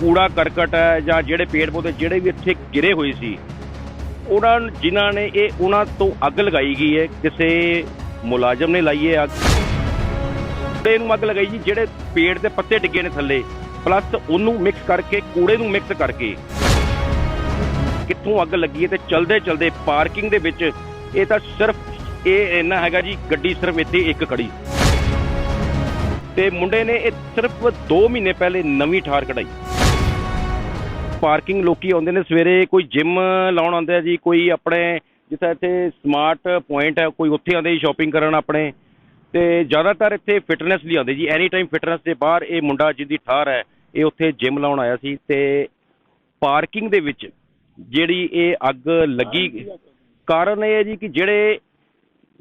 ਕੂੜਾ ਕਰਕਟ ਹੈ ਜਾਂ ਜਿਹੜੇ ਪੇੜ ਪੌਦੇ ਜਿਹੜੇ ਵੀ ਇੱਥੇ ਗਿਰੇ ਹੋਏ ਸੀ, ਉਹਨਾਂ ਨੂੰ- ਜਿਨ੍ਹਾਂ ਨੇ ਇਹ ਉਹਨਾਂ ਤੋਂ ਅੱਗ ਲਗਾਈ ਗਈ ਹੈ, ਕਿਸੇ ਮੁਲਾਜ਼ਮ ਨੇ ਲਾਈ ਹੈ ਅੱਗ। ਤੇ ਨੂੰ ਅੱਗ ਲਗਾਈ ਜੀ, ਜਿਹੜੇ ਪੇੜ ਦੇ ਪੱਤੇ ਡਿੱਗੇ ਨੇ ਥੱਲੇ ਪਲੱਸ ਉਹਨੂੰ ਮਿਕਸ ਕਰਕੇ, ਕੂੜੇ ਨੂੰ ਮਿਕਸ ਕਰਕੇ ਕਿੱਥੋਂ ਅੱਗ ਲੱਗੀ ਹੈ ਤੇ ਚਲਦੇ ਚਲਦੇ ਪਾਰਕਿੰਗ ਦੇ ਵਿੱਚ ਇਹ ਤਾਂ ਸਿਰਫ ਇਹ ਇੰਨਾ ਹੈਗਾ ਜੀ, ਗੱਡੀ ਸਿਰਫ ਇੱਥੇ ਇੱਕ ਖੜੀ। ਤੇ ਮੁੰਡੇ ਨੇ ਇਹ ਸਿਰਫ 2 ਮਹੀਨੇ ਪਹਿਲੇ ਨਵੀਂ ਠਾਰ ਕਢਾਈ। ਪਾਰਕਿੰਗ ਲੋਕੀ ਆਉਂਦੇ ਨੇ, ਸਵੇਰੇ ਕੋਈ ਜਿਮ ਲਾਉਣ ਆਉਂਦੇ ਆ ਜੀ, ਕੋਈ ਆਪਣੇ ਜਿੱਥੇ ਇੱਥੇ ਸਮਾਰਟ ਪੁਆਇੰਟ ਹੈ, ਕੋਈ ਉੱਥੇ ਆਉਂਦੇ ਜੀ ਸ਼ਾਪਿੰਗ ਕਰਨ ਆਪਣੇ। ਤੇ ਜ਼ਿਆਦਾਤਰ ਇੱਥੇ ਫਿਟਨੈਸ ਲਈ ਆਉਂਦੇ ਜੀ ਐਨੀ ਟਾਈਮ ਫਿਟਨੈਸ ਦੇ ਬਾਹਰ ਇਹ ਮੁੰਡਾ ਜਿਹਦੀ ਠਾਰ ਹੈ, ਇਹ ਉੱਥੇ ਜਿਮ ਲਾਉਣ ਆਇਆ ਸੀ। ਤੇ ਪਾਰਕਿੰਗ ਦੇ ਵਿੱਚ ਜਿਹੜੀ ਇਹ ਅੱਗ ਲੱਗੀ, ਕਾਰਨ ਇਹ ਹੈ ਜੀ ਕਿ ਜਿਹੜੇ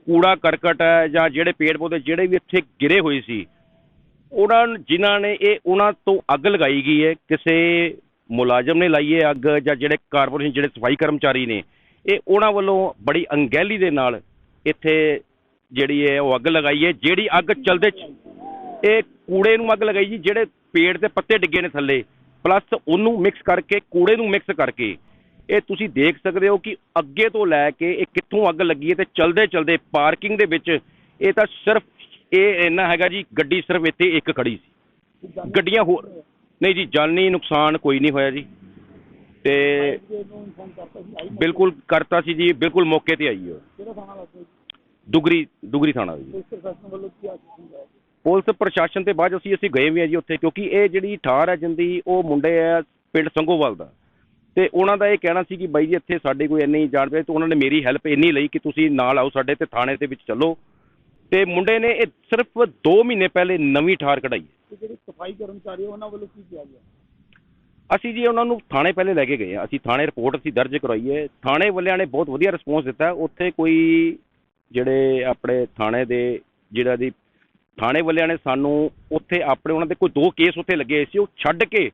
ਕੂੜਾ ਕਰਕਟ ਹੈ ਜਾਂ ਜਿਹੜੇ ਪੇੜ ਪੌਦੇ ਜਿਹੜੇ ਵੀ ਇੱਥੇ ਗਿਰੇ ਹੋਏ ਸੀ, ਉਹਨਾਂ ਜਿਨ੍ਹਾਂ ਨੇ ਇਹ ਉਹਨਾਂ ਤੋਂ ਅੱਗ ਲਗਾਈ ਗਈ ਹੈ, ਕਿਸੇ ਮੁਲਾਜ਼ਮ ਨੇ ਲਾਈ ਹੈ ਅੱਗ ਜਾਂ ਜਿਹੜੇ ਕਾਰਪੋਰੇਸ਼ਨ, ਜਿਹੜੇ ਸਫ਼ਾਈ ਕਰਮਚਾਰੀ ਨੇ, ਇਹ ਉਹਨਾਂ ਵੱਲੋਂ ਬੜੀ ਅੰਗੈਲੀ ਦੇ ਨਾਲ ਇੱਥੇ ਜਿਹੜੀ ਹੈ ਉਹ ਅੱਗ ਲਗਾਈ ਹੈ। ਜਿਹੜੀ ਅੱਗ ਚਲਦੇ ਇਹ ਕੂੜੇ ਨੂੰ ਅੱਗ ਲਗਾਈ ਜੀ, ਜਿਹੜੇ ਪੇੜ ਦੇ ਪੱਤੇ ਡਿੱਗੇ ਨੇ ਥੱਲੇ ਪਲੱਸ ਉਹਨੂੰ ਮਿਕਸ ਕਰਕੇ, ਕੂੜੇ ਨੂੰ ਮਿਕਸ ਕਰਕੇ, ਇਹ ਤੁਸੀਂ ਦੇਖ ਸਕਦੇ ਹੋ ਕਿ ਅੱਗੇ ਤੋਂ ਲੈ ਕੇ ਇਹ ਕਿੱਥੋਂ ਅੱਗ ਲੱਗੀ ਹੈ ਤੇ ਚਲਦੇ ਚਲਦੇ ਪਾਰਕਿੰਗ ਦੇ ਵਿੱਚ ਇਹ ਤਾਂ ਸਿਰਫ ਇਹ ਇੰਨਾ ਹੈਗਾ ਜੀ, ਗੱਡੀ ਸਿਰਫ ਇੱਥੇ ਇੱਕ ਖੜੀ ਸੀ। ਗੱਡੀਆਂ ਹੋਰ ਨਹੀਂ ਜੀ ਜਾਨੀ ਨੁਕਸਾਨ ਕੋਈ ਨਹੀਂ ਹੋਇਆ ਜੀ। ਤੇ ਬਿਲਕੁਲ ਕਰਤਾ ਸੀ ਜੀ ਬਿਲਕੁਲ ਮੌਕੇ ਤੇ ਆਈ ਉਹ। ਦੁਗਰੀ ਦੁਗਰੀ ਥਾਣਾ ਜੀ। ਪੁਲਿਸ ਪ੍ਰਸ਼ਾਸਨ ਤੇ ਬਾਅਦ ਅਸੀਂ ਅਸੀਂ ਗਏ ਵੀ ਆ ਜੀ ਉੱਥੇ ਕਿਉਂਕਿ ਇਹ ਜਿਹੜੀ ਠਾਰ ਹੈ ਜਿੰਦੀ ਉਹ ਮੁੰਡੇ ਆ ਪਿੰਡ ਸੰਗੋਵਾਲ ਦਾ। ਤੇ ਉਹਨਾਂ ਦਾ ਇਹ ਕਹਿਣਾ ਸੀ ਕਿ ਬਾਈ ਜੀ ਇੱਥੇ ਸਾਡੇ ਕੋਈ ਇੰਨੀ ਜਾਣ ਪਏ ਤੇ ਉਹਨਾਂ ਨੇ ਮੇਰੀ ਹੈਲਪ ਇੰਨੀ ਲਈ ਕਿ ਤੁਸੀਂ ਨਾਲ ਆਓ ਸਾਡੇ ਤੇ ਥਾਣੇ ਦੇ ਵਿੱਚ ਚੱਲੋ। ਤੇ ਮੁੰਡੇ ਨੇ ਇਹ ਸਿਰਫ 2 ਮਹੀਨੇ ਪਹਿਲੇ ਨਵੀਂ ਠਾਰ ਕਢਾਈ ਤੇ ਜਿਹੜੇ ਸਫ਼ਾਈ ਕਰਮਚਾਰੀ ਆ, ਉਹਨਾਂ ਵੱਲੋਂ ਕੀ ਕਿਹਾ ਗਿਆ? ਅਸੀਂ ਜੀ ਉਹਨਾਂ ਨੂੰ ਥਾਣੇ ਪਹਿਲੇ ਲੈ ਕੇ ਗਏ ਆ ਅਸੀਂ ਥਾਣੇ ਰਿਪੋਰਟ ਅਸੀਂ ਦਰਜ ਕਰਵਾਈ ਹੈ। ਥਾਣੇ ਵਾਲਿਆਂ ਨੇ ਬਹੁਤ ਵਧੀਆ ਰਿਸਪੌਂਸ ਦਿੱਤਾ। ਉੱਥੇ ਕੋਈ ਜਿਹੜੇ ਆਪਣੇ ਥਾਣੇ ਦੇ ਜਿਹੜਾ ਦੀ ਥਾਣੇ ਵਾਲਿਆਂ ਨੇ ਸਾਨੂੰ ਉੱਥੇ ਆਪਣੇ ਉਹਨਾਂ ਦੇ ਕੋਈ ਦੋ ਕੇਸ ਉੱਥੇ ਲੱਗੇ ਹੋਏ ਸੀ ਉਹ ਛੱਡ ਕੇ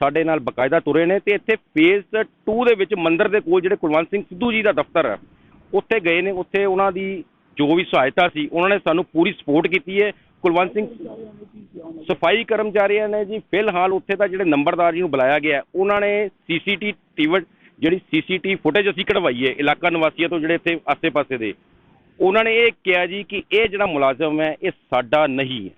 ਸਾਡੇ ਨਾਲ ਬਕਾਇਦਾ ਤੁਰੇ ਨੇ ਤੇ ਇੱਥੇ ਫੇਜ਼ 2 ਦੇ ਵਿੱਚ ਮੰਦਿਰ ਦੇ ਕੋਲ ਜਿਹੜੇ ਕੁਲਵੰਤ ਸਿੰਘ ਸਿੱਧੂ ਜੀ ਦਾ ਦਫ਼ਤਰ ਹੈ ਉੱਥੇ ਗਏ ਨੇ। ਉੱਥੇ ਉਹਨਾਂ ਦੀ ਜੋ ਵੀ ਸਹਾਇਤਾ ਸੀ, ਉਹਨਾਂ ਨੇ ਸਾਨੂੰ ਪੂਰੀ ਸਪੋਰਟ ਕੀਤੀ ਹੈ। ਕੁਲਵੰਤ ਸਿੰਘ, ਸਫ਼ਾਈ ਕਰਮਚਾਰੀਆਂ ਨੇ ਜੀ, ਫਿਲਹਾਲ ਉੱਥੇ ਦਾ ਜਿਹੜੇ ਨੰਬਰਦਾਰ ਜੀ ਨੂੰ ਬੁਲਾਇਆ ਗਿਆ, ਉਹਨਾਂ ਨੇ ਸੀਸੀਟੀ ਟੀਵੀ, ਜਿਹੜੀ ਸੀਸੀਟੀ ਫੁਟੇਜ ਅਸੀਂ ਕਢਵਾਈ ਹੈ, ਇਲਾਕਾ ਨਿਵਾਸੀਆਂ ਤੋਂ ਜਿਹੜੇ ਇੱਥੇ ਆਸੇ-ਪਾਸੇ ਦੇ। ਉਹਨਾਂ ਨੇ ਇਹ ਕਿਹਾ ਜੀ ਕਿ ਇਹ ਜਿਹੜਾ ਮੁਲਾਜ਼ਮ ਹੈ, ਇਹ ਸਾਡਾ ਨਹੀਂ ਹੈ।